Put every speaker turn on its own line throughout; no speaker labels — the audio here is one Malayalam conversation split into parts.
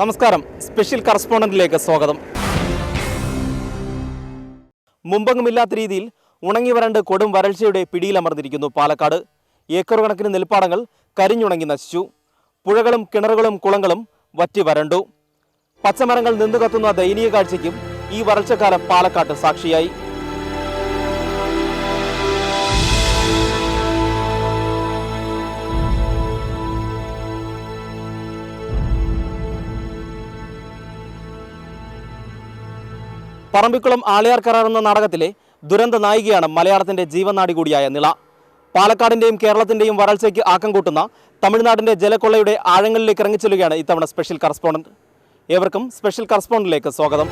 നമസ്കാരം. സ്പെഷ്യൽ കറസ്പോണ്ടന്റിലേക്ക് സ്വാഗതം. മുമ്പെങ്ങുമില്ലാത്ത രീതിയിൽ ഉണങ്ങി വരണ്ട് കൊടും വരൾച്ചയുടെ പിടിയിലമർന്നിരിക്കുന്നു പാലക്കാട്. ഏക്കർ കണക്കിന് നെൽപ്പാടങ്ങൾ കരിഞ്ഞുണങ്ങി നശിച്ചു. പുഴകളും കിണറുകളും കുളങ്ങളും വറ്റി വരണ്ടു. പച്ചമരങ്ങൾ നിന്നു കത്തുന്ന ദയനീയ കാഴ്ചയ്ക്കും ഈ വരൾച്ചക്കാലം പാലക്കാട്ട് സാക്ഷിയായി. പറമ്പിക്കുളം ആളിയാർ കരാർ എന്ന നാടകത്തിലെ ദുരന്ത നായികയാണ് മലയാളത്തിന്റെ ജീവനാടി കൂടിയായ നിള. പാലക്കാടിന്റെയും കേരളത്തിന്റെയും വരൾച്ചയ്ക്ക് ആക്കം കൂട്ടുന്ന തമിഴ്നാടിന്റെ ജലക്കൊള്ളയുടെ ആഴങ്ങളിലേക്ക് ഇറങ്ങിച്ചെല്ലുകയാണ് ഇത്തവണ സ്പെഷ്യൽ കറസ്പോണ്ടന്റ്. ഏവർക്കും സ്പെഷ്യൽ കറസ്പോണ്ടന്റിലേക്ക് സ്വാഗതം.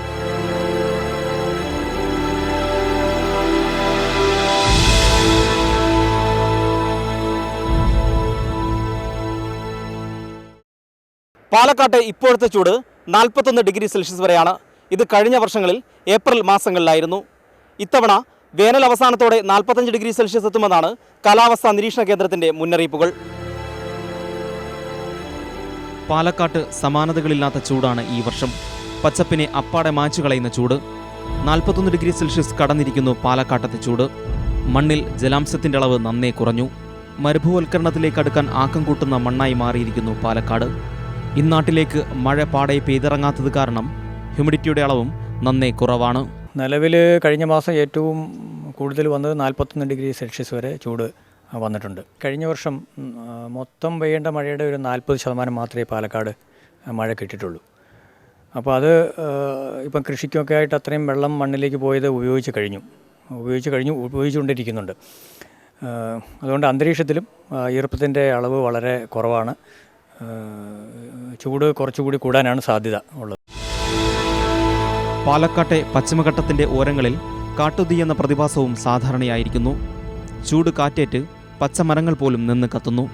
പാലക്കാട്ടെ ഇപ്പോഴത്തെ ചൂട് നാൽപ്പത്തൊന്ന് ഡിഗ്രി സെൽഷ്യസ് വരെയാണ്. ഇത് കഴിഞ്ഞ വർഷങ്ങളിൽ ഏപ്രിൽ മാസങ്ങളിലായിരുന്നു. ഇത്തവണ വേനൽ അവസാനത്തോടെ നാൽപ്പത്തഞ്ച് ഡിഗ്രി സെൽഷ്യസ് എത്തുമെന്നാണ് കാലാവസ്ഥാ നിരീക്ഷണ കേന്ദ്രത്തിന്റെ മുന്നറിയിപ്പുകൾ. പാലക്കാട്ട് സമാനതകളില്ലാത്ത ചൂടാണ് ഈ വർഷം. പച്ചപ്പിനെ അപ്പാടെ മാച്ചു കളയുന്ന ചൂട്. നാൽപ്പത്തൊന്ന് ഡിഗ്രി സെൽഷ്യസ് കടന്നിരിക്കുന്നു പാലക്കാട്ടത്തെ ചൂട്. മണ്ണിൽ ജലാംശത്തിന്റെ അളവ് നന്നേ കുറഞ്ഞു. മരുഭൂവൽക്കരണത്തിലേക്ക് അടുക്കാൻ ആക്കം കൂട്ടുന്ന മണ്ണായി മാറിയിരിക്കുന്നു പാലക്കാട്. ഇന്നാട്ടിലേക്ക് മഴ പാടെ പെയ്തിറങ്ങാത്തത് കാരണം ഹ്യൂമിഡിറ്റിയുടെ അളവും നന്നേ കുറവാണ്.
നിലവിൽ കഴിഞ്ഞ മാസം ഏറ്റവും കൂടുതൽ വന്നത് നാൽപ്പത്തൊന്ന് ഡിഗ്രി സെൽഷ്യസ് വരെ ചൂട് വന്നിട്ടുണ്ട്. കഴിഞ്ഞ വർഷം മൊത്തം പെയ്യേണ്ട മഴയുടെ ഒരു നാൽപ്പത് ശതമാനം മാത്രമേ പാലക്കാട് മഴ കിട്ടിയിട്ടുള്ളൂ. അപ്പോൾ അത് ഇപ്പം കൃഷിക്കൊക്കെ ആയിട്ട് അത്രയും വെള്ളം മണ്ണിലേക്ക് പോയത് ഉപയോഗിച്ച് കഴിഞ്ഞു. ഉപയോഗിച്ച് കഴിഞ്ഞു ഉപയോഗിച്ചുകൊണ്ടിരിക്കുന്നുണ്ട്. അതുകൊണ്ട് അന്തരീക്ഷത്തിലും ഈർപ്പത്തിന്റെ അളവ് വളരെ കുറവാണ്. ചൂട് കുറച്ചുകൂടി കൂടാനാണ് സാധ്യത ഉള്ളത്.
പാലക്കാട്ടെ പശ്ചിമഘട്ടത്തിന്റെ ഓരങ്ങളിൽ കാട്ടുതീ എന്ന പ്രതിഭാസവും സാധാരണയായിരിക്കുന്നു. ചൂട് കാറ്റേറ്റ് പച്ചമരങ്ങൾ പോലും നിന്ന് കത്തുന്നു.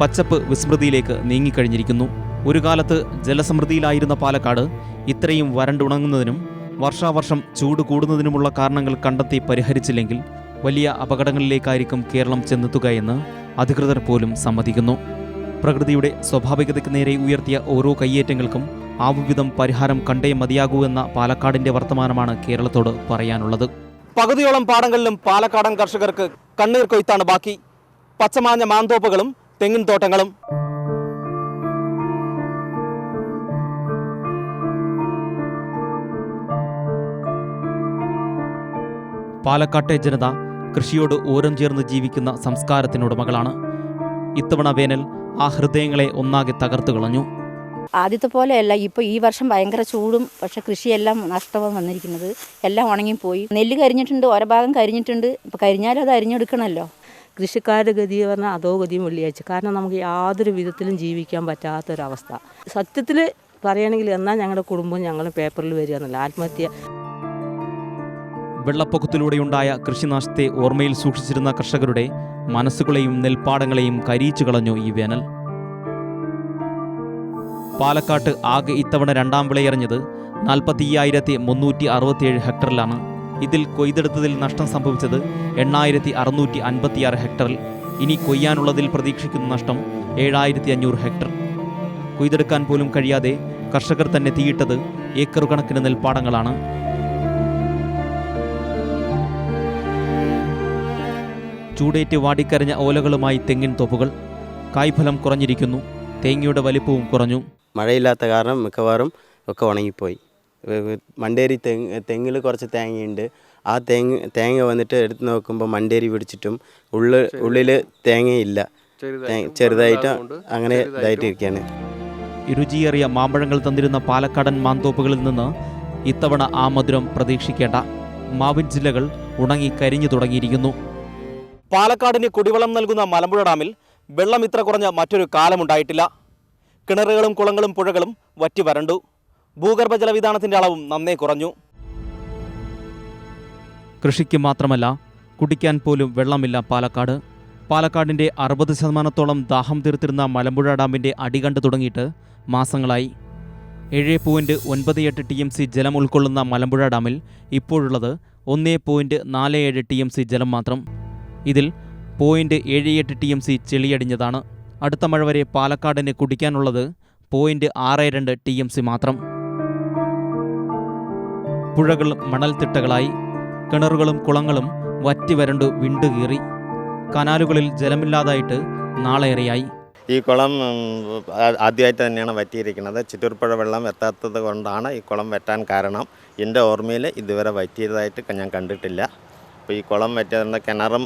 പച്ചപ്പ് വിസ്മൃതിയിലേക്ക് നീങ്ങിക്കഴിഞ്ഞിരിക്കുന്നു. ഒരു കാലത്ത് ജലസമൃദ്ധിയിലായിരുന്ന പാലക്കാട് ഇത്രയും വരണ്ടുണങ്ങുന്നതിനും വർഷാവർഷം ചൂട് കൂടുന്നതിനുമുള്ള കാരണങ്ങൾ കണ്ടെത്തി പരിഹരിച്ചില്ലെങ്കിൽ വലിയ അപകടങ്ങളിലേക്കായിരിക്കും കേരളം ചെന്നെത്തുകയെന്ന് അധികൃതർ പോലും സമ്മതിക്കുന്നു. പ്രകൃതിയുടെ സ്വാഭാവികതയ്ക്ക് നേരെ ഉയർത്തിയ ഓരോ കയ്യേറ്റങ്ങൾക്കും ആവുവിധം പരിഹാരം കണ്ടേ മതിയാകൂ എന്ന പാലക്കാടിന്റെ വർത്തമാനമാണ് കേരളത്തോട് പറയാനുള്ളത്. പകുതിയോളം പാടങ്ങളിലും പാലക്കാടൻ കർഷകർക്ക് കണ്ണീർ കൊയ്ത്താണ് ബാക്കി. പച്ചമാഞ്ഞ മാന്തോപ്പുകളും തെങ്ങിൻ തോട്ടങ്ങളും. പാലക്കാട്ടെ ജനത കൃഷിയോട് ഓരം ചേർന്ന് ജീവിക്കുന്ന സംസ്കാരത്തിനുടമകളാണ് ഇത്തവണ വേനൽ ആ ഹൃദയങ്ങളെ ഒന്നാകെ തകർത്തു കളഞ്ഞു.
ആദ്യത്തെ പോലെയല്ല ഇപ്പോൾ ഈ വർഷം ഭയങ്കര ചൂടും പക്ഷെ കൃഷിയെല്ലാം നഷ്ടമാണ് വന്നിരിക്കുന്നത്. എല്ലാം ഉണങ്ങിപ്പോയി നെല്ല് കരിഞ്ഞിട്ടുണ്ട് ഓരോ ഭാഗം കരിഞ്ഞിട്ടുണ്ട്. ഇപ്പോൾ കരിഞ്ഞാലും അത് അരിഞ്ഞെടുക്കണമല്ലോ
കൃഷിക്കാരുടെ ഗതി പറഞ്ഞാൽ അതോ ഗതിയും വെള്ളിയാഴ്ച. കാരണം നമുക്ക് യാതൊരു വിധത്തിലും ജീവിക്കാൻ പറ്റാത്തൊരവസ്ഥ. സത്യത്തിൽ പറയുകയാണെങ്കിൽ എന്നാൽ ഞങ്ങളുടെ കുടുംബം ഞങ്ങൾ പേപ്പറിൽ വരിക എന്നല്ല. ആത്മഹത്യ.
വെള്ളപ്പൊക്കത്തിലൂടെയുണ്ടായ കൃഷിനാശത്തെ ഓർമ്മയിൽ സൂക്ഷിച്ചിരുന്ന കർഷകരുടെ മനസ്സുകളെയും നെൽപ്പാടങ്ങളെയും കരിയിച്ചു കളഞ്ഞു ഈ വേനൽ. പാലക്കാട്ട് ആകെ ഇത്തവണ രണ്ടാം വിളയെറിഞ്ഞത് നാൽപ്പത്തി അയ്യായിരത്തി മുന്നൂറ്റി അറുപത്തിയേഴ് ഹെക്ടറിലാണ്. ഇതിൽ കൊയ്തെടുത്തതിൽ നഷ്ടം സംഭവിച്ചത് എണ്ണായിരത്തി അറുന്നൂറ്റി അൻപത്തിയാറ് ഹെക്ടറിൽ. ഇനി കൊയ്യാനുള്ളതിൽ പ്രതീക്ഷിക്കുന്ന നഷ്ടം ഏഴായിരത്തി അഞ്ഞൂറ് ഹെക്ടർ. കൊയ്തെടുക്കാൻ പോലും കഴിയാതെ കർഷകർ തന്നെ തീയിട്ടത് ഏക്കർ കണക്കിന് നെൽപ്പാടങ്ങളാണ്. ചൂടേറ്റ് വാടിക്കരഞ്ഞ ഓലകളുമായി തെങ്ങിൻ തോപ്പുകൾ. കായ്ഫലം കുറഞ്ഞിരിക്കുന്നു. തേങ്ങയുടെ വലിപ്പവും കുറഞ്ഞു.
മഴയില്ലാത്ത കാരണം മിക്കവാറും ഒക്കെ ഉണങ്ങിപ്പോയി. മണ്ടേരി തെങ്ങ് തെങ്ങിൽ കുറച്ച് തേങ്ങയുണ്ട്. ആ തേങ്ങ തേങ്ങ വന്നിട്ട് എടുത്ത് നോക്കുമ്പോൾ മണ്ടേരി പിടിച്ചിട്ടും ഉള്ളിൽ ഉള്ളിൽ തേങ്ങയില്ല. ചെറുതായിട്ട് അങ്ങനെ ഇതായിട്ട് ഇതായിട്ടിരിക്കുകയാണ്
രുചിയേറിയ മാമ്പഴങ്ങൾ തന്നിരുന്ന പാലക്കാടൻ മാന്തോപ്പുകളിൽ നിന്ന് ഇത്തവണ ആ മധുരം പ്രതീക്ഷിക്കേണ്ട. മാവിൻ ജില്ലകൾ ഉണങ്ങി കരിഞ്ഞു തുടങ്ങിയിരിക്കുന്നു. പാലക്കാടിന് കുടിവെള്ളം നൽകുന്ന മലമ്പുഴ ഡാമിൽ വെള്ളം ഇത്ര കുറഞ്ഞ മറ്റൊരു കാലമുണ്ടായിട്ടില്ല. കിണറുകളും കുളങ്ങളും പുഴകളും വറ്റി വരണ്ടു. ഭൂഗർഭ ജലവിധാനത്തിന്റെ അളവും നന്നേ കുറഞ്ഞു. കൃഷിക്ക് മാത്രമല്ല കുടിക്കാൻ പോലും വെള്ളമില്ല പാലക്കാട്. പാലക്കാടിന്റെ അറുപത് ശതമാനത്തോളം ദാഹം തീർത്തിരുന്ന മലമ്പുഴ ഡാമിന്റെ അടികണ്ട് തുടങ്ങിയിട്ട് മാസങ്ങളായി. ഏഴ് പോയിന്റ് ഒൻപത് എട്ട് ടി എം സി ജലം ഉൾക്കൊള്ളുന്ന മലമ്പുഴ ഡാമിൽ ഇപ്പോഴുള്ളത് ഒന്നേ പോയിന്റ് നാല് ഏഴ് ടി എം സി ജലം മാത്രം. ഇതിൽ പോയിന്റ് ഏഴ് എട്ട് ടി എം സി ചെളിയടിഞ്ഞതാണ്. അടുത്ത മഴ വരെ പാലക്കാടിന് കുടിക്കാനുള്ളത് പോയിന്റ് ആറ് രണ്ട് ടി എം സി മാത്രം. പുഴകൾ മണൽത്തിട്ടകളായി. കിണറുകളും കുളങ്ങളും വറ്റി വരണ്ടു വിണ്ടുകീറി കനാലുകളിൽ ജലമില്ലാതായിട്ട് നാളേറെയായി.
ഈ കുളം ആദ്യമായിട്ട് തന്നെയാണ് വറ്റിയിരിക്കുന്നത്. ചിറ്റൂർപ്പുഴ വെള്ളം എത്താത്തത് കൊണ്ടാണ് ഈ കുളം വറ്റാൻ കാരണം. എന്റെ ഓർമ്മയിൽ ഇതുവരെ വറ്റിയതായിട്ട് ഞാൻ കണ്ടിട്ടില്ല. അപ്പോൾ ഈ കുളം വറ്റിയതുകൊണ്ട് കിണറും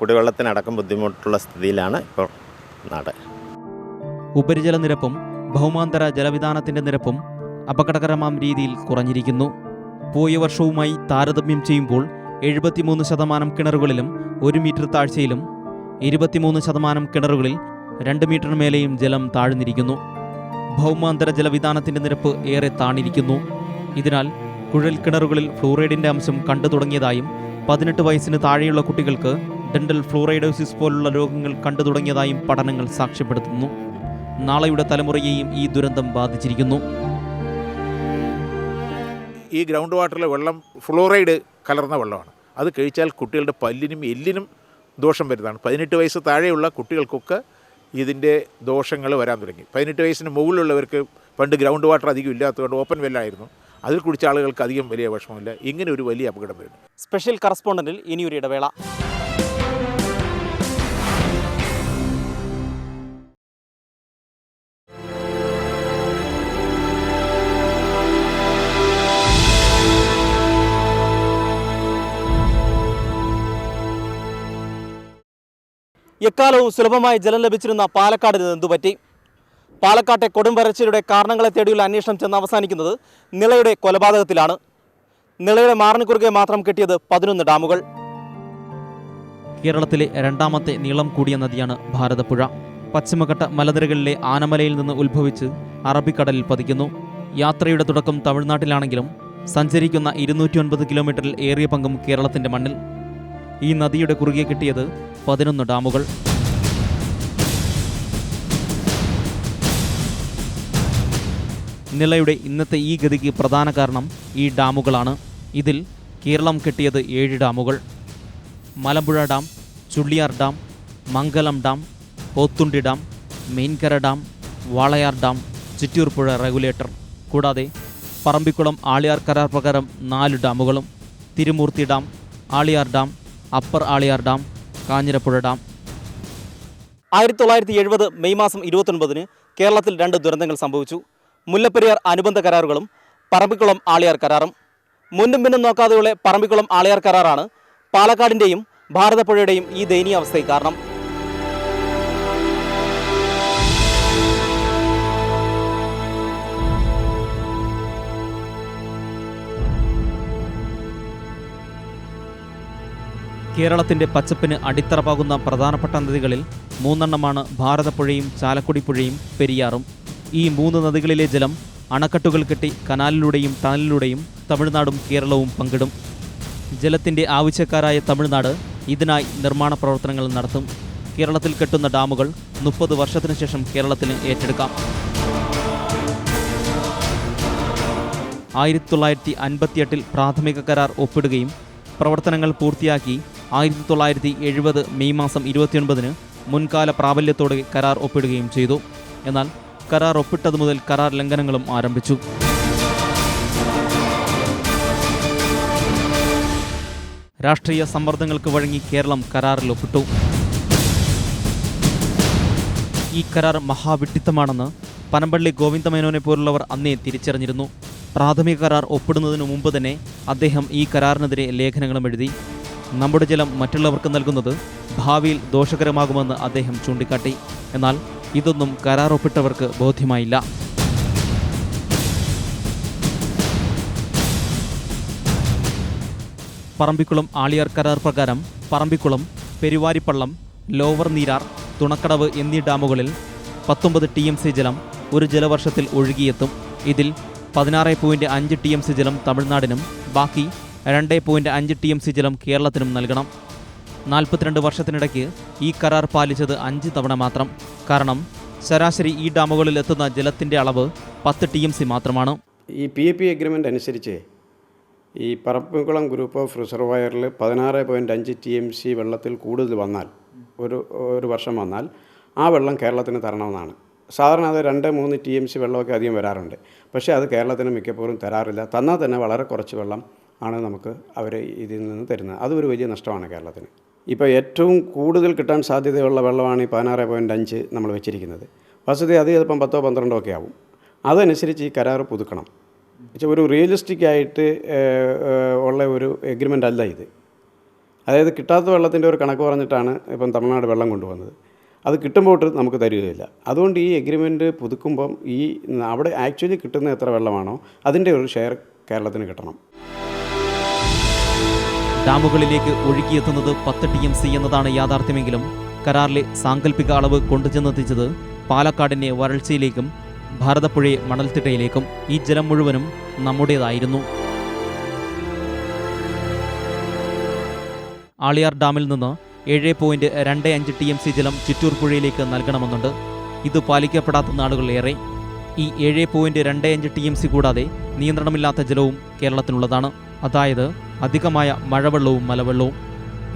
കുടിവെള്ളത്തിനടക്കം ബുദ്ധിമുട്ടുള്ള സ്ഥിതിയിലാണ് ഇപ്പോൾ നാട്.
ഉപരിജല നിരപ്പും ഭൗമാന്തര ജലവിധാനത്തിന്റെ നിരപ്പും അപകടകരമാം രീതിയിൽ കുറഞ്ഞിരിക്കുന്നു. പോയ വർഷവുമായി താരതമ്യം ചെയ്യുമ്പോൾ എഴുപത്തിമൂന്ന് ശതമാനം കിണറുകളിലും ഒരു മീറ്റർ താഴ്ചയിലും ഇരുപത്തിമൂന്ന് ശതമാനം കിണറുകളിൽ രണ്ട് മീറ്റർ മേലെയും ജലം താഴ്ന്നിരിക്കുന്നു. ഭൗമാന്തര ജലവിധാനത്തിന്റെ നിരപ്പ് ഏറെ താണിരിക്കുന്നു. ഇതിനാൽ കുഴൽ കിണറുകളിൽ ഫ്ലൂറൈഡിന്റെ അംശം കണ്ടു തുടങ്ങിയതായും പതിനെട്ട് വയസ്സിന് താഴെയുള്ള കുട്ടികൾക്ക് ഡെന്റൽ ഫ്ലൂറൈഡോസിസ് പോലുള്ള രോഗങ്ങൾ കണ്ടു തുടങ്ങിയതായും പഠനങ്ങൾ സാക്ഷ്യപ്പെടുത്തുന്നു. നാളെയുടെ തലമുറയെയും ഈ ദുരന്തം ബാധിച്ചിരിക്കുന്നു.
ഈ ഗ്രൗണ്ട് വാട്ടറിലെ വെള്ളം ഫ്ലോറൈഡ് കലർന്ന വെള്ളമാണ്. അത് കഴിച്ചാൽ കുട്ടികളുടെ പല്ലിനും എല്ലിനും ദോഷം വരുന്നതാണ്. പതിനെട്ട് വയസ്സ് താഴെയുള്ള കുട്ടികൾക്കൊക്കെ ഇതിന്റെ ദോഷങ്ങൾ വരാൻ തുടങ്ങി. പതിനെട്ട് വയസ്സിന് മുകളിലുള്ളവർക്ക് പണ്ട് ഗ്രൗണ്ട് വാട്ടർ അധികം ഇല്ലാത്തതുകൊണ്ട് ഓപ്പൺ വെല്ലായിരുന്നു അതിൽ കുടിച്ച ആളുകൾക്ക് അധികം വലിയ വിഷമമില്ല. ഇങ്ങനെ ഒരു വലിയ അപകടം വരുന്നു.
സ്പെഷ്യൽ കറസ്പോണ്ടന്റിൽ ഇനിയൊരു ഇടവേള. എക്കാലവും സുലഭമായി ജലം ലഭിച്ചിരുന്ന പാലക്കാടിന് എന്തുപറ്റി? പാലക്കാട്ടെ കൊടും വരൾച്ചയുടെ കാരണങ്ങളെ തേടിയുള്ള അന്വേഷണം ചെന്ന് അവസാനിക്കുന്നത് നിളയുടെ കൊലപാതകത്തിലാണ്. നിളയുടെ മാറിന് കുറുകെ മാത്രം കെട്ടിയത് പതിനൊന്ന് ഡാമുകൾ. കേരളത്തിലെ രണ്ടാമത്തെ നീളം കൂടിയ നദിയാണ് ഭാരതപ്പുഴ. പശ്ചിമഘട്ട മലനിരകളിലെ ആനമലയിൽ നിന്ന് ഉത്ഭവിച്ച് അറബിക്കടലിൽ പതിക്കുന്നു. യാത്രയുടെ തുടക്കം തമിഴ്നാട്ടിലാണെങ്കിലും സഞ്ചരിക്കുന്ന ഇരുന്നൂറ്റി ഒൻപത് കിലോമീറ്ററിൽ ഏറിയ പങ്കും കേരളത്തിന്റെ മണ്ണിൽ. ഈ നദിയുടെ കുറുകെ കിട്ടിയത് പതിനൊന്ന് ഡാമുകൾ. നിലയുടെ ഇന്നത്തെ ഈ ഗതിക്ക് പ്രധാന കാരണം ഈ ഡാമുകളാണ്. ഇതിൽ കേരളം കെട്ടിയത് ഏഴ് ഡാമുകൾ. Malampuzha dam Chulliyar dam Mangalam dam Pothundi dam Meenkara dam Walayar dam Chitturpuzha regulator. കൂടാതെ പറമ്പിക്കുളം ആളിയാർ കരാർ പ്രകാരം നാല് ഡാമുകളും Thirumoorthy dam Aliyar dam upper Aliyar dam Kanjirapuzha dam. ആയിരത്തി തൊള്ളായിരത്തി എഴുപത് മെയ് മാസം ഇരുപത്തൊൻപതിന് കേരളത്തിൽ രണ്ട് ദുരന്തങ്ങൾ സംഭവിച്ചു. മുല്ലപ്പെരിയാർ അനുബന്ധ കരാറുകളും പറമ്പിക്കുളം ആളിയാർ കരാറും. മുന്നും പിന്നും നോക്കാതെയുള്ള പറമ്പിക്കുളം ആളിയാർ കരാറാണ് പാലക്കാടിന്റെയും ഭാരതപ്പുഴയുടെയും ഈ ദയനീയ അവസ്ഥയ്ക്ക് കാരണം. കേരളത്തിന്റെ പച്ചപ്പിന് അടിത്തറപ്പാകുന്ന പ്രധാനപ്പെട്ട നദികളിൽ മൂന്നെണ്ണമാണ് ഭാരതപ്പുഴയും ചാലക്കുടിപ്പുഴയും പെരിയാറും. ഈ മൂന്ന് നദികളിലെ ജലം അണക്കെട്ടുകൾ കെട്ടി കനാലിലൂടെയും ടണലിലൂടെയും തമിഴ്നാടും കേരളവും പങ്കിടും. ജലത്തിന്റെ ആവശ്യക്കാരായ തമിഴ്നാട് ഇതിനായി നിർമ്മാണ പ്രവർത്തനങ്ങൾ നടത്തും. കേരളത്തിൽ കെട്ടുന്ന ഡാമുകൾ മുപ്പത് വർഷത്തിനു ശേഷം കേരളത്തിന് ഏറ്റെടുക്കാം. ആയിരത്തി തൊള്ളായിരത്തി അൻപത്തിയെട്ടിൽ പ്രാഥമിക കരാർ ഒപ്പിടുകയും പ്രവർത്തനങ്ങൾ പൂർത്തിയാക്കി ആയിരത്തി തൊള്ളായിരത്തി എഴുപത് മെയ് മാസം ഇരുപത്തിയൊൻപതിന് മുൻകാല പ്രാബല്യത്തോടെ കരാർ ഒപ്പിടുകയും ചെയ്തു. എന്നാൽ കരാർ ഒപ്പിട്ടതു മുതൽ കരാർ ലംഘനങ്ങളും ആരംഭിച്ചു. രാഷ്ട്രീയ സമ്മർദ്ദങ്ങൾക്ക് വഴങ്ങി കേരളം കരാറിൽ ഒപ്പിട്ടു. ഈ കരാർ മഹാവിട്ടിത്തമാണെന്ന് പനമ്പള്ളി ഗോവിന്ദമേനോനെ പോലുള്ളവർ അന്നേ തിരിച്ചറിഞ്ഞിരുന്നു. പ്രാഥമിക കരാർ ഒപ്പിടുന്നതിനു മുമ്പ് തന്നെ അദ്ദേഹം ഈ കരാറിനെതിരെ ലേഖനങ്ങളും എഴുതി. നമ്മുടെ ജലം മറ്റുള്ളവർക്ക് നൽകുന്നത് ഭാവിയിൽ ദോഷകരമാകുമെന്ന് അദ്ദേഹം ചൂണ്ടിക്കാട്ടി. എന്നാൽ ഇതൊന്നും കരാർ ഒപ്പിട്ടവർക്ക് ബോധ്യമായില്ല. പറമ്പിക്കുളം ആളിയാർ കരാർ പ്രകാരം പറമ്പിക്കുളം പെരുവാരിപ്പള്ളം ലോവർ നീരാർ തുണക്കടവ് എന്നീ ഡാമുകളിൽ പത്തൊമ്പത് ടി എം സി ജലം ഒരു ജലവർഷത്തിൽ ഒഴുകിയെത്തും. ഇതിൽ പതിനാറ് പോയിന്റ് അഞ്ച് ടി എം സി ജലം തമിഴ്നാടിനും ബാക്കി രണ്ട് പോയിന്റ് അഞ്ച് ടി എം സി ജലം കേരളത്തിനും നൽകണം. നാൽപ്പത്തിരണ്ട് വർഷത്തിനിടയ്ക്ക് ഈ കരാർ പാലിച്ചത് അഞ്ച് തവണ മാത്രം. കാരണം ശരാശരി ഈ ഡാമുകളിൽ എത്തുന്ന ജലത്തിന്റെ അളവ് പത്ത് ടി എം സി മാത്രമാണ്.
ഈ പി എ പി എഗ്രിമെന്റ് അനുസരിച്ച് ഈ പറപ്പുംകുളം ഗ്രൂപ്പ് ഓഫ് റിസർവയറിൽ പതിനാറ് പോയിന്റ് അഞ്ച് ടി എം സി വെള്ളത്തിൽ കൂടുതൽ വന്നാൽ ഒരു ഒരു വർഷം വന്നാൽ ആ വെള്ളം കേരളത്തിന് തരണമെന്നാണ്. സാധാരണ അത് രണ്ട് മൂന്ന് ടി എം സി വെള്ളമൊക്കെ അധികം വരാറുണ്ട്. പക്ഷേ അത് കേരളത്തിന് മിക്കപ്പോഴും തരാറില്ല. തന്നാൽ തന്നെ വളരെ കുറച്ച് വെള്ളം ആണ് നമുക്ക് അവർ ഇതിൽ നിന്ന് തരുന്നത്. അതും ഒരു വലിയ നഷ്ടമാണ് കേരളത്തിന്. ഇപ്പോൾ ഏറ്റവും കൂടുതൽ കിട്ടാൻ സാധ്യതയുള്ള വെള്ളമാണ് ഈ പതിനാറ് പോയിന്റ് അഞ്ച് നമ്മൾ വെച്ചിരിക്കുന്നത്. വസ്തുത അത് ചിലപ്പം പത്തോ പന്ത്രണ്ടോ ഒക്കെ ആവും. അതനുസരിച്ച് ഈ കരാർ പുതുക്കണം. ഒരു റിയലിസ്റ്റിക് ആയിട്ട് ഉള്ള ഒരു എഗ്രിമെന്റ് അല്ല ഇത്. അതായത് കിട്ടാത്ത വെള്ളത്തിന്റെ ഒരു കണക്ക് പറഞ്ഞിട്ടാണ് ഇപ്പം തമിഴ്നാട് വെള്ളം കൊണ്ടുവന്നത്. അത് കിട്ടുമ്പോട്ട് നമുക്ക് തരികയില്ല. അതുകൊണ്ട് ഈ എഗ്രിമെന്റ് പുതുക്കുമ്പം ഈ അവിടെ ആക്ച്വലി കിട്ടുന്ന എത്ര വെള്ളമാണോ അതിന്റെ ഒരു ഷെയർ കേരളത്തിന് കിട്ടണം.
ഡാമുകളിലേക്ക് ഒഴുകിയെത്തുന്നത് പത്ത് ടി എം സി എന്നതാണ് യാഥാർത്ഥ്യമെങ്കിലും കരാറിലെ സാങ്കല്പിക അളവ് കൊണ്ടുചെന്നെത്തിച്ചത് പാലക്കാടിനെ വരൾച്ചയിലേക്കും ഭാരതപ്പുഴയെ മണൽത്തിട്ടയിലേക്കും ഈ ജലം മുഴുവനും നമ്മുടേതായിരുന്നു. ആളിയാർ ഡാമിൽ നിന്ന് ഏഴ് പോയിന്റ് രണ്ട് അഞ്ച് ടി എം സി ജലം ചിറ്റൂർ പുഴയിലേക്ക് നൽകണമെന്നുണ്ട്. ഇത് പാലിക്കപ്പെടാത്ത നാടുകളിലേറെ. ഈ ഏഴ് പോയിന്റ് രണ്ട് അഞ്ച് ടി എം സി കൂടാതെ നിയന്ത്രണമില്ലാത്ത ജലവും കേരളത്തിനുള്ളതാണ്. അതായത് അധികമായ മഴവെള്ളവും മലവെള്ളവും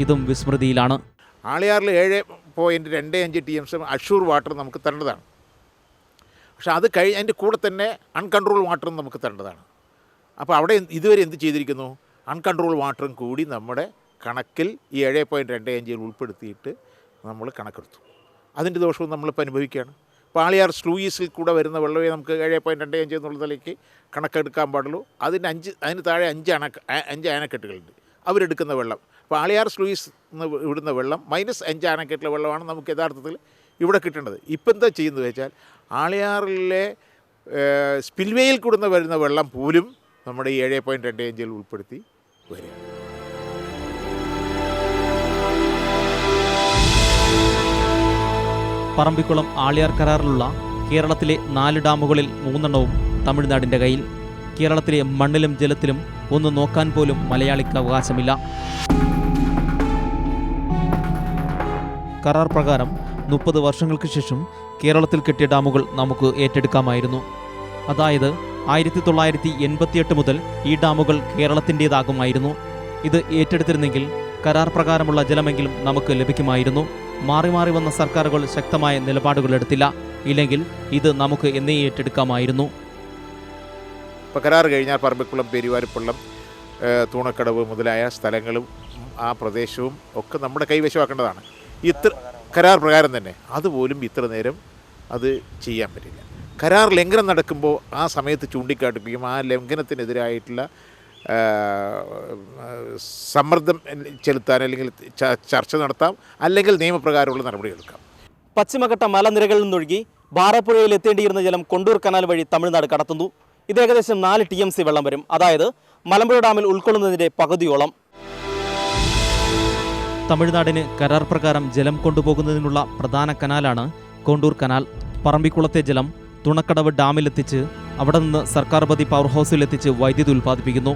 ഇതും വിസ്മൃതിയിലാണ്.
ആളിയാറിൽ ഏഴ് പോയിന്റ് രണ്ട് അഞ്ച് ടി എം അഷൂർ വാട്ടർ നമുക്ക് തരേണ്ടതാണ്. പക്ഷെ അത് കഴിഞ്ഞ് അതിന്റെ കൂടെ തന്നെ അൺകൺട്രോൾ വാട്ടറും നമുക്ക് തരേണ്ടതാണ്. അപ്പോൾ അവിടെ ഇതുവരെ എന്ത് ചെയ്തിരിക്കുന്നു? അൺകൺട്രോൾ വാട്ടറും കൂടി നമ്മുടെ കണക്കിൽ ഈ ഏഴ് പോയിന്റ് രണ്ട് അഞ്ചിൽ ഉൾപ്പെടുത്തിയിട്ട് നമ്മൾ കണക്കെടുത്തു. അതിന്റെ ദോഷവും നമ്മളിപ്പോൾ അനുഭവിക്കുകയാണ്. ഇപ്പോൾ ആളിയാർ സ്ലൂയിസിൽ കൂടെ വരുന്ന വെള്ളമേ നമുക്ക് ഏഴ് പോയിന്റ് രണ്ട് അഞ്ച് എന്നുള്ളതിലേക്ക് കണക്കെടുക്കാൻ പാടുള്ളൂ. അതിന് അഞ്ച് അതിന് താഴെ അഞ്ച് അണ അഞ്ച് അണക്കെട്ടുകളുണ്ട്. അവരെടുക്കുന്ന വെള്ളം. അപ്പോൾ ആളിയാർ സ്ലൂയിസ് വിടുന്ന വെള്ളം മൈനസ് അഞ്ച് അണക്കെട്ടിലെ വെള്ളമാണ് നമുക്ക് യഥാർത്ഥത്തിൽ ഇവിടെ കിട്ടേണ്ടത്. ഇപ്പം എന്താ ചെയ്യുന്നത് വെച്ചാൽ ആളിയാറിലെ സ്പിൽവേയിൽ കൂടുന്ന വരുന്ന വെള്ളം പോലും നമ്മുടെ ഈ ഏഴ് പോയിന്റ് രണ്ട് അഞ്ചിൽ ഉൾപ്പെടുത്തി വരികയാണ്
പറമ്പിക്കുളം ആളിയാർ കരാറിലുള്ള കേരളത്തിലെ നാല് ഡാമുകളിൽ മൂന്നെണ്ണവും തമിഴ്നാടിന്റെ കയ്യിൽ. കേരളത്തിലെ മണ്ണിലും ജലത്തിലും ഒന്ന് നോക്കാൻ പോലും മലയാളിക്ക് അവകാശമില്ല. കരാർ പ്രകാരം മുപ്പത് വർഷങ്ങൾക്ക് ശേഷം കേരളത്തിൽ കെട്ടിയ ഡാമുകൾ നമുക്ക് ഏറ്റെടുക്കാമായിരുന്നു. അതായത് ആയിരത്തി തൊള്ളായിരത്തി എൺപത്തിയെട്ട് മുതൽ ഈ ഡാമുകൾ കേരളത്തിന്റേതാകുമായിരുന്നു ഇത് ഏറ്റെടുത്തിരുന്നെങ്കിൽ കരാർ പ്രകാരമുള്ള ജലമെങ്കിലും നമുക്ക് ലഭിക്കുമായിരുന്നു. മാറി മാറി വന്ന സർക്കാരുകൾ ശക്തമായ നിലപാടുകൾ എടുത്തില്ല. ഇല്ലെങ്കിൽ ഇത് നമുക്ക് എന്നേ ഏറ്റെടുക്കാമായിരുന്നു.
ഇപ്പോൾ കരാർ കഴിഞ്ഞാൽ പറമ്പിക്കുളം പെരുവാരിപ്പള്ളം തൂണക്കടവ് മുതലായ സ്ഥലങ്ങളും ആ പ്രദേശവും ഒക്കെ നമ്മുടെ കൈവശമാക്കേണ്ടതാണ്. ഇത്ര കരാർ പ്രകാരം തന്നെ. അതുപോലും ഇത്ര നേരം അത് ചെയ്യാൻ പറ്റില്ല. കരാർ ലംഘനം നടക്കുമ്പോൾ ആ സമയത്ത് ചൂണ്ടിക്കാട്ടിപ്പിക്കും. ആ ലംഘനത്തിനെതിരായിട്ടുള്ള സമ്മർദ്ദം ചെലുത്താൻ അല്ലെങ്കിൽ ചർച്ച നടത്താം. അല്ലെങ്കിൽ നിയമപ്രകാരമുള്ള നടപടിയെടുക്കാം
പശ്ചിമഘട്ട മലനിരകളിൽ നിന്നൊഴുകി ബാറപ്പുഴയിൽ എത്തേണ്ടിയിരുന്ന ജലം കൊണ്ടൂർ കനാൽ വഴി തമിഴ്നാട് കടത്തുന്നു. ഇത് ഏകദേശം നാല് ടി എം സി വെള്ളം വരും. അതായത് മലമ്പുഴ ഡാമിൽ ഉൾക്കൊള്ളുന്നതിന്റെ പകുതിയോളം. തമിഴ്നാടിന് കരാർ പ്രകാരം ജലം കൊണ്ടുപോകുന്നതിനുള്ള പ്രധാന കനാലാണ് കൊണ്ടൂർ കനാൽ. പറമ്പിക്കുളത്തെ ജലം തുണക്കടവ് ഡാമിലെത്തിച്ച് അവിടെ നിന്ന് സർക്കാർപതി പവർ ഹൗസിലെത്തിച്ച് വൈദ്യുതി ഉൽപ്പാദിപ്പിക്കുന്നു.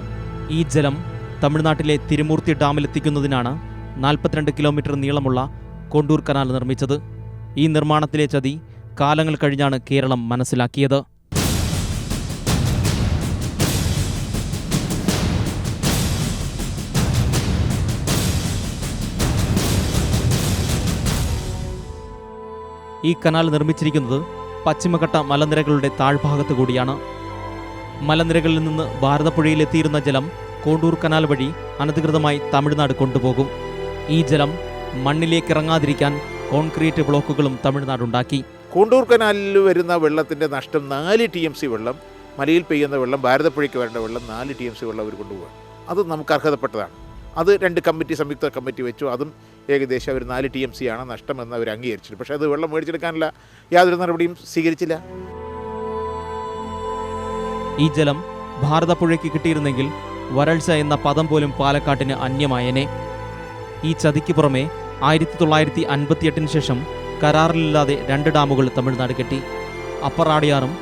ഈ ജലം തമിഴ്നാട്ടിലെ തിരുമൂർത്തി ഡാമിലെത്തിക്കുന്നതിനാണ് നാൽപ്പത്തിരണ്ട് കിലോമീറ്റർ നീളമുള്ള കൊണ്ടൂർ കനാൽ നിർമ്മിച്ചത്. ഈ നിർമ്മാണത്തിലെ ചതി കാലങ്ങൾ കഴിഞ്ഞാണ് കേരളം മനസ്സിലാക്കിയത്. ഈ കനാൽ നിർമ്മിച്ചിരിക്കുന്നത് പശ്ചിമഘട്ട മലനിരകളുടെ താഴ്ഭാഗത്ത് കൂടിയാണ്. മലനിരകളിൽ നിന്ന് ഭാരതപ്പുഴയിലെത്തിയിരുന്ന ജലം കോണ്ടൂർ കനാൽ വഴി അനധികൃതമായി തമിഴ്നാട് കൊണ്ടുപോകും. ഈ ജലം മണ്ണിലേക്ക് ഇറങ്ങാതിരിക്കാൻ കോൺക്രീറ്റ് ബ്ലോക്കുകളും തമിഴ്നാടുണ്ടാക്കി
കോണ്ടൂർ കനാലിൽ വരുന്ന വെള്ളത്തിന്റെ നഷ്ടം നാല് ടി എം സി വെള്ളം മലയിൽ പെയ്യുന്ന വെള്ളം ഭാരതപ്പുഴയ്ക്ക് വരേണ്ട വെള്ളം നാല് ടി എം സി വെള്ളം അവർ കൊണ്ടുപോകും അത് നമുക്ക് അർഹതപ്പെട്ടതാണ്. അത് രണ്ട് കമ്മിറ്റി സംയുക്ത കമ്മിറ്റി വെച്ചു. അതും ഏകദേശം അവർ നാല് ടി എം സി ആണ് നഷ്ടമെന്ന് അവർ അംഗീകരിച്ചിട്ടുണ്ട്. പക്ഷേ അത് വെള്ളം മേടിച്ചെടുക്കാനുള്ള യാതൊരു നടപടിയും സ്വീകരിച്ചില്ല.
ഈ ജലം ഭാരതപ്പുഴയ്ക്ക് കിട്ടിയിരുന്നെങ്കിൽ വരൾച്ച എന്ന പദം പോലും പാലക്കാട്ടിന് അന്യമായനെ. ഈ ചതിക്ക് പുറമെ ആയിരത്തി തൊള്ളായിരത്തി അൻപത്തിയെട്ടിന് ശേഷം കരാറിലില്ലാതെ രണ്ട് ഡാമുകൾ തമിഴ്നാട് കെട്ടി. അപ്പറാടിയാറും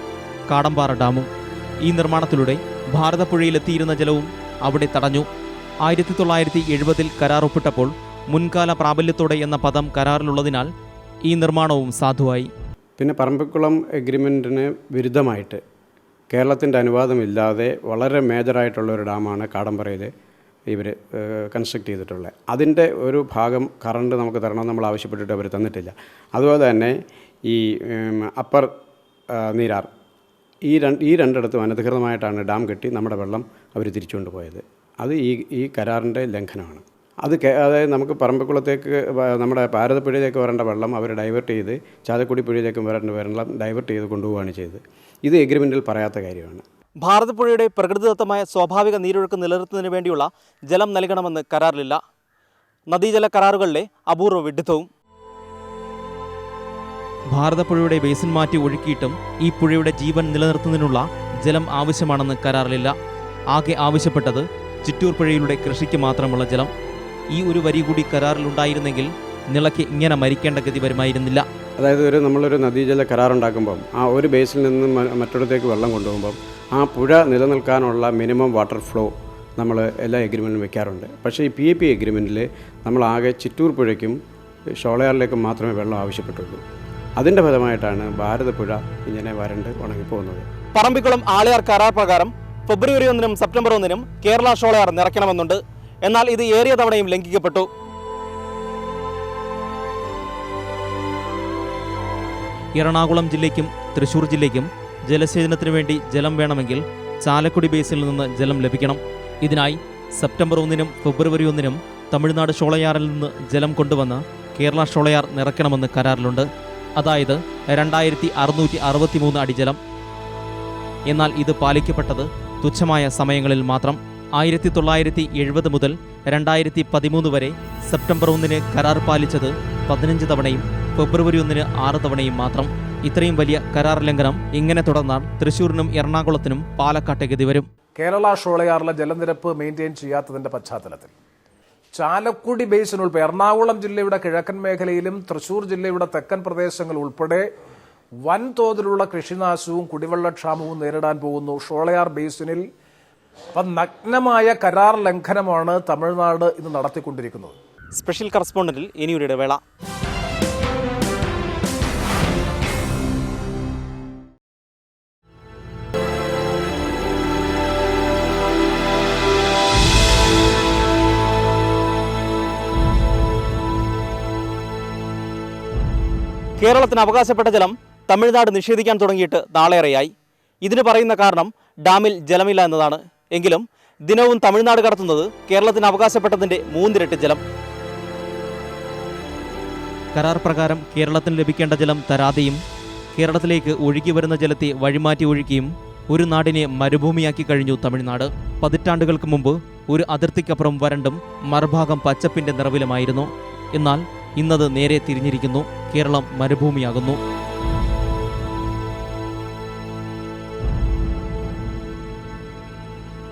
കാടമ്പാറ ഡാമും ഈ നിർമ്മാണത്തിലൂടെ ഭാരതപ്പുഴയിലെത്തിയിരുന്ന ജലവും അവിടെ തടഞ്ഞു. ആയിരത്തി തൊള്ളായിരത്തി എഴുപതിൽ കരാർ ഒപ്പിട്ടപ്പോൾ മുൻകാല പ്രാബല്യത്തോടെ എന്ന പദം കരാറിലുള്ളതിനാൽ ഈ നിർമ്മാണവും സാധുവായി.
പിന്നെ പറമ്പിക്കുളം എഗ്രിമെന്റിന് വിരുദ്ധമായിട്ട് കേരളത്തിന്റെ അനുവാദമില്ലാതെ വളരെ മേജറായിട്ടുള്ള ഒരു ഡാമാണ് കാടമ്പറയിൽ ഇവർ കൺസ്ട്രക്ട് ചെയ്തിട്ടുള്ളത്. അതിന്റെ ഒരു ഭാഗം കറണ്ട് നമുക്ക് തരണം നമ്മൾ ആവശ്യപ്പെട്ടിട്ട് അവർ തന്നിട്ടില്ല. അതുപോലെ തന്നെ ഈ അപ്പർ നീരാർ ഈ രണ്ട് ഈ രണ്ടിടത്തും അനധികൃതമായിട്ടാണ് ഡാം കെട്ടി നമ്മുടെ വെള്ളം അവർ തിരിച്ചുകൊണ്ട് പോയത് അത് ഈ ഈ കരാറിന്റെ ലംഘനമാണ്. അത് അതായത് നമുക്ക് പറമ്പക്കുളത്തേക്ക് നമ്മുടെ ഭാരതപ്പുഴയിലേക്ക് വരേണ്ട വെള്ളം അവർ ഡൈവേർട്ട് ചെയ്ത് ചാലക്കുടി പുഴയിലേക്ക് വരേണ്ട വെള്ളം ഡൈവേർട്ട് ചെയ്ത് കൊണ്ടുപോവുകയാണ് ചെയ്തത്. ഇത് എഗ്രിമെന്റിൽ പറയാത്ത കാര്യമാണ്.
ഭാരതപ്പുഴയുടെ പ്രകൃതിദത്തമായ സ്വാഭാവിക നീരൊഴുക്ക് നിലനിർത്തുന്നതിന് വേണ്ടിയുള്ള ജലം നൽകണമെന്ന് കരാറിലില്ല. നദീജല കരാറുകളിലെ അപൂർവ വിഡിത്തവും. ഭാരതപ്പുഴയുടെ ബേസിൻ മാറ്റി ഒഴുക്കിയിട്ടും ഈ പുഴയുടെ ജീവൻ നിലനിർത്തുന്നതിനുള്ള ജലം ആവശ്യമാണെന്ന് കരാറിലില്ല. ആകെ ആവശ്യപ്പെട്ടത് ചിറ്റൂർ പുഴയിലൂടെ കൃഷിക്ക് മാത്രമുള്ള ജലം. ഈ ഒരു വരി കൂടി കരാറിലുണ്ടായിരുന്നെങ്കിൽ നിളയ്ക്ക് ഇങ്ങനെ മരിക്കേണ്ട ഗതി വരുമായിരുന്നില്ല.
അതായത് ഒരു നമ്മളൊരു നദീജല കരാറുണ്ടാക്കുമ്പം ആ ഒരു ബേസിൽ നിന്ന് മറ്റൊരിടത്തേക്ക് വെള്ളം കൊണ്ടുപോകുമ്പം ആ പുഴ നിലനിൽക്കാനുള്ള മിനിമം വാട്ടർ ഫ്ലോ നമ്മൾ എല്ലാ എഗ്രിമെന്റും വെക്കാറുണ്ട്. പക്ഷേ ഈ പി എ പി എഗ്രിമെന്റിൽ നമ്മളാകെ ചിറ്റൂർ പുഴയ്ക്കും ഷോളയാറിലേക്കും മാത്രമേ വെള്ളം ആവശ്യപ്പെട്ടുള്ളൂ. അതിന്റെ ഫലമായിട്ടാണ് ഭാരതപ്പുഴ ഇങ്ങനെ വരണ്ട് ഉണങ്ങിപ്പോകുന്നത്.
പറമ്പിക്കുളം ആളിയാർ കരാർ പ്രകാരം ഫെബ്രുവരി ഒന്നിനും സെപ്റ്റംബർ ഒന്നിനും കേരള ഷോളയാർ നിറയ്ക്കണമെന്നുണ്ട്. എന്നാൽ ഇത് ഏറിയ തവണയും ലംഘിക്കപ്പെട്ടു. എറണാകുളം ജില്ലയ്ക്കും തൃശൂർ ജില്ലയ്ക്കും ജലസേചനത്തിനു വേണ്ടി ജലം വേണമെങ്കിൽ ചാലക്കുടി ബേസിൽ നിന്ന് ജലം ലഭിക്കണം. ഇതിനായി സെപ്റ്റംബർ ഒന്നിനും ഫെബ്രുവരി ഒന്നിനും തമിഴ്നാട് ഷോളയാറിൽ നിന്ന് ജലം കൊണ്ടുവന്ന് കേരള ഷോളയാർ നിറയ്ക്കണമെന്ന് കരാറിലുണ്ട്. അതായത് രണ്ടായിരത്തി അറുന്നൂറ്റി അറുപത്തിമൂന്ന് അടി ജലം. എന്നാൽ ഇത് പാലിക്കപ്പെട്ടത് തുച്ഛമായ സമയങ്ങളിൽ മാത്രം. ആയിരത്തി തൊള്ളായിരത്തി എഴുപത് മുതൽ രണ്ടായിരത്തി പതിമൂന്ന് വരെ സെപ്റ്റംബർ ഒന്നിന് കരാർ പാലിച്ചത് പതിനഞ്ച് തവണയും ഫെബ്രുവരി ഒന്നിന് ആറ് തവണയും മാത്രം. ഇത്രയും വലിയ കരാർ ലംഘനം ഇങ്ങനെ തുടർന്നാൽ തൃശൂരിനും എറണാകുളത്തിനും പാലക്കാട്ടെ ഗതി വരും.
കേരള ഷോളയാറിലെ ജലനിരപ്പ് മെയിന്റെയിൻ ചെയ്യാത്തതിന്റെ പശ്ചാത്തലത്തിൽ. ചാലക്കുടി ബേസിൻ ഉൾപ്പെടെ എറണാകുളം ജില്ലയുടെ കിഴക്കൻ മേഖലയിലും തൃശൂർ ജില്ലയുടെ തെക്കൻ പ്രദേശങ്ങൾ ഉൾപ്പെടെ വൻതോതിലുള്ള കൃഷിനാശവും കുടിവെള്ളക്ഷാമവും നേരിടാൻ പോകുന്നു. ഷോളയാർ ബേസിനിൽ അപ്പം നഗ്നമായ കരാർ ലംഘനമാണ് തമിഴ്നാട് ഇന്ന് നടത്തിക്കൊണ്ടിരിക്കുന്നത്.
സ്പെഷ്യൽ കറസ്പോണ്ടന്റിൽ ഇനിയൊരു ഇടവേള കേരളത്തിന് അവകാശപ്പെട്ട ജലം തമിഴ്നാട് നിഷേധിക്കാൻ തുടങ്ങിയിട്ട് നാളേറെയായി. ഇതിന് പറയുന്ന കാരണം ഡാമിൽ ജലമില്ല എന്നതാണ്. എങ്കിലും ദിനവും തമിഴ്നാട് കടത്തുന്നത് കേരളത്തിന് അവകാശപ്പെട്ടതിന്റെ മൂന്നിരട്ടി ജലം. കരാർ പ്രകാരം കേരളത്തിന് ലഭിക്കേണ്ട ജലം തരാതെയും കേരളത്തിലേക്ക് ഒഴുകി വരുന്ന ജലത്തെ വഴിമാറ്റി ഒഴുകിയും ഒരു നാടിനെ മരുഭൂമിയാക്കി കഴിഞ്ഞു തമിഴ്നാട്. പതിറ്റാണ്ടുകൾക്ക് മുമ്പ് ഒരു അതിർത്തിക്കപ്പുറം വരണ്ടും മറുഭാഗം പച്ചപ്പിന്റെ നിറവിലുമായിരുന്നു. എന്നാൽ ഇന്നത് നേരെ തിരിഞ്ഞിരിക്കുന്നു. കേരളം മരുഭൂമിയാകുന്നു.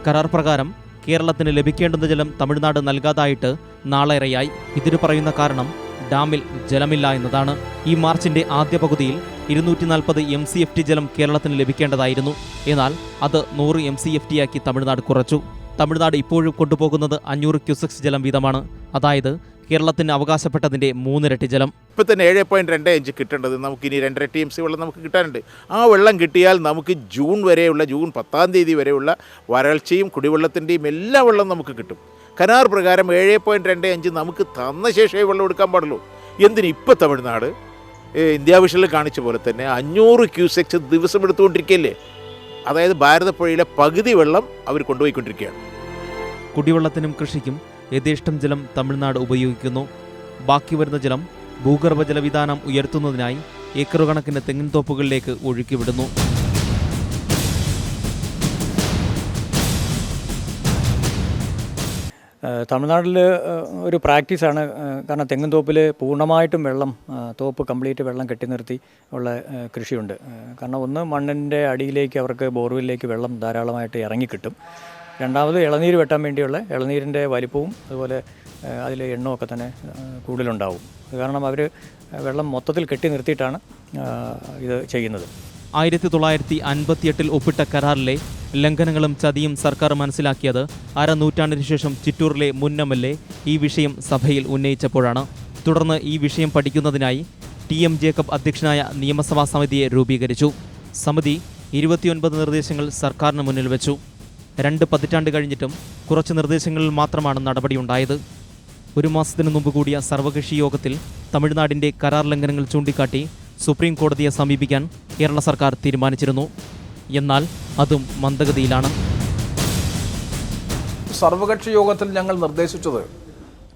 കരാർ പ്രകാരം കേരളത്തിന് ലഭിക്കേണ്ടുന്ന ജലം തമിഴ്നാട് നൽകാതായിട്ട് നാളേറെയായി. ഇതിന് പറയുന്ന കാരണം ഡാമിൽ ജലമില്ല എന്നതാണ്. ഈ മാർച്ചിന്റെ ആദ്യ പകുതിയിൽ ഇരുന്നൂറ്റി നാൽപ്പത് എം സി എഫ് ടി ജലം കേരളത്തിന് ലഭിക്കേണ്ടതായിരുന്നു. എന്നാൽ അത് നൂറ് എം സി എഫ് ടി ആക്കി തമിഴ്നാട് കുറച്ചു. തമിഴ്നാട് ഇപ്പോഴും കൊണ്ടുപോകുന്നത് അഞ്ഞൂറ് ക്യൂസെക്സ് ജലം വീതമാണ്. അതായത് കേരളത്തിന് അവകാശപ്പെട്ടതിന്റെ മൂന്നിരട്ടി ജലം.
ഇപ്പം തന്നെ ഏഴ് പോയിന്റ് രണ്ട് അഞ്ച് കിട്ടേണ്ടത് നമുക്ക് ഇനി രണ്ടര ടി എം സി വെള്ളം നമുക്ക് കിട്ടാനുണ്ട്. ആ വെള്ളം കിട്ടിയാൽ നമുക്ക് ജൂൺ വരെയുള്ള ജൂൺ പത്താം തീയതി വരെയുള്ള വരൾച്ചയും കുടിവെള്ളത്തിന്റെയും എല്ലാ വെള്ളം നമുക്ക് കിട്ടും. കരാർ പ്രകാരം ഏഴ് പോയിന്റ് രണ്ട് അഞ്ച് നമുക്ക് തന്ന ശേഷമേ വെള്ളം എടുക്കാൻ പാടുള്ളൂ. എന്തിന് ഇപ്പോൾ തമിഴ്നാട്? ഏഹ്, ഇന്ത്യ വിഷനിൽ കാണിച്ച പോലെ തന്നെ അഞ്ഞൂറ് ക്യൂസെക്സ് ദിവസം എടുത്തുകൊണ്ടിരിക്കുകയല്ലേ? അതായത് ഭാരതപ്പുഴയിലെ പകുതി വെള്ളം അവർ കൊണ്ടുപോയിക്കൊണ്ടിരിക്കുകയാണ്.
കുടിവെള്ളത്തിനും കൃഷിക്കും യഥേഷ്ടം ജലം തമിഴ്നാട് ഉപയോഗിക്കുന്നു. ബാക്കി വരുന്ന ജലം ഭൂഗർഭ ജലവിധാനം ഉയർത്തുന്നതിനായി ഏക്കറുകണക്കിന് തെങ്ങിൻ തോപ്പുകളിലേക്ക് ഒഴുക്കിവിടുന്നു.
തമിഴ്നാട്ടിൽ ഒരു പ്രാക്ടീസാണ് കാരണം തെങ്ങും തോപ്പിൽ പൂർണമായിട്ടും വെള്ളം തോപ്പ് കംപ്ലീറ്റ് വെള്ളം കെട്ടി നിർത്തി ഉള്ള കൃഷിയുണ്ട്. കാരണം ഒന്ന് മണ്ണിന്റെ അടിയിലേക്ക് അവർക്ക് ബോർവെല്ലിലേക്ക് വെള്ളം ധാരാളമായിട്ട് ഇറങ്ങിക്കിട്ടും രണ്ടാമത് ഇളനീര് വെട്ടാൻ വേണ്ടിയുള്ള ഇളനീരിന്റെ വലിപ്പവും അതുപോലെ അതിലെ എണ്ണമൊക്കെ തന്നെ കൂടുതലുണ്ടാവും. കാരണം അവർ വെള്ളം മൊത്തത്തിൽ കെട്ടി നിർത്തിയിട്ടാണ് ഇത് ചെയ്യുന്നത്.
ആയിരത്തി തൊള്ളായിരത്തി അൻപത്തിയെട്ടിൽ ഒപ്പിട്ട കരാറിലെ ലംഘനങ്ങളും ചതിയും സർക്കാർ മനസ്സിലാക്കിയത് അരനൂറ്റാണ്ടിന് ശേഷം ചിറ്റൂറിലെ മുൻ എം ഈ വിഷയം സഭയിൽ ഉന്നയിച്ചപ്പോഴാണ്. തുടർന്ന് ഈ വിഷയം പഠിക്കുന്നതിനായി ടി എം ജേക്കബ് അധ്യക്ഷനായ നിയമസഭാ സമിതിയെ രൂപീകരിച്ചു. സമിതി ഇരുപത്തിയൊൻപത് നിർദ്ദേശങ്ങൾ സർക്കാരിന് മുന്നിൽ വെച്ചു. രണ്ട് പതിറ്റാണ്ട് കഴിഞ്ഞിട്ടും കുറച്ച് നിർദ്ദേശങ്ങളിൽ മാത്രമാണ് നടപടിയുണ്ടായത്. ഒരു മാസത്തിനു മുമ്പ് കൂടിയ സർവകക്ഷി യോഗത്തിൽ തമിഴ്നാടിന്റെ കരാർ ലംഘനങ്ങൾ ചൂണ്ടിക്കാട്ടി സുപ്രീം കോടതിയെ സമീപിക്കാൻ കേരള സർക്കാർ തീരുമാനിച്ചിരുന്നു. എന്നാൽ അതും മന്ദഗതിയിലാണ്.
സർവകക്ഷി യോഗത്തിൽ ഞങ്ങൾ നിർദ്ദേശിച്ചത്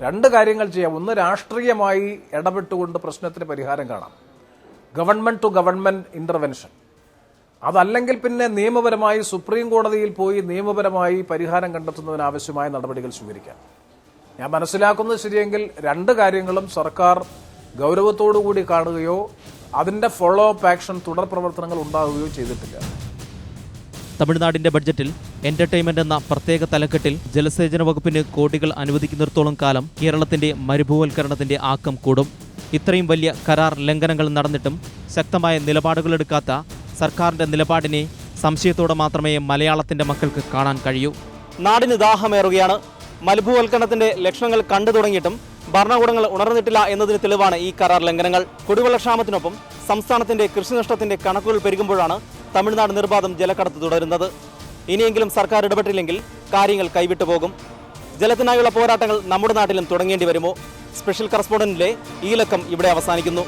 രണ്ട് കാര്യങ്ങൾ ചെയ്യാം. ഒന്ന് രാഷ്ട്രീയമായി ഇടപെട്ടുകൊണ്ട് പ്രശ്നത്തിന് പരിഹാരം കാണാം. ഗവൺമെന്റ് ടു ഗവൺമെന്റ് ഇന്റർവെൻഷൻ അതല്ലെങ്കിൽ പിന്നെ നിയമപരമായി സുപ്രീം കോടതിയിൽ പോയി നിയമപരമായി പരിഹാരം കണ്ടെത്തുന്നതിന് ആവശ്യമായ നടപടികൾ സ്വീകരിക്കാം. ഞാൻ മനസ്സിലാക്കുന്നത് ശരിയെങ്കിൽ രണ്ട് കാര്യങ്ങളും സർക്കാർ ഗൗരവത്തോടു കൂടി കാണുകയോ അതിന്റെ ഫോളോ അപ്പ് ആക്ഷൻ തുടർ പ്രവർത്തനങ്ങൾ ഉണ്ടാവുകയോ ചെയ്തിട്ടില്ല.
തമിഴ്നാടിന്റെ ബഡ്ജറ്റിൽ എന്റർടൈൻമെന്റ് എന്ന പ്രത്യേക തലക്കെട്ടിൽ ജലസേചന വകുപ്പിന് കോടികൾ അനുവദിക്കുന്നിടത്തോളം കാലം കേരളത്തിന്റെ മരുഭൂവൽക്കരണത്തിന്റെ ആക്കം കൂടും. ഇത്രയും വലിയ കരാർ ലംഘനങ്ങൾ നടന്നിട്ടും ശക്തമായ നിലപാടുകളെടുക്കാത്ത സർക്കാരിന്റെ നിലപാടിനെ സംശയത്തോടെ മാത്രമേ മലയാളത്തിന്റെ മക്കൾക്ക് കാണാൻ കഴിയൂ. നാടിന് ദാഹമേറുകയാണ്. മരുഭൂവൽക്കരണത്തിന്റെ ലക്ഷണങ്ങൾ കണ്ടു തുടങ്ങിയിട്ടും ഭരണകൂടങ്ങൾ ഉണർന്നിട്ടില്ല എന്നതിന് തെളിവാണ് ഈ കരാർ ലംഘനങ്ങൾ. കുടിവെള്ളക്ഷാമത്തിനൊപ്പം സംസ്ഥാനത്തിന്റെ കൃഷിനഷ്ടത്തിന്റെ കണക്കുകൾ പെരുകുമ്പോഴാണ് തമിഴ്നാട് നിർബാധം ജലക്കടത്ത് തുടരുന്നത്. ഇനിയെങ്കിലും സർക്കാർ ഇടപെട്ടില്ലെങ്കിൽ കാര്യങ്ങൾ കൈവിട്ടു പോകും. ജലത്തിനായുള്ള പോരാട്ടങ്ങൾ നമ്മുടെ നാട്ടിലും തുടങ്ങേണ്ടി വരുമോ? സ്പെഷ്യൽ കറസ്പോണ്ടന്റിലെ ഈ ലക്കം ഇവിടെ അവസാനിക്കുന്നു.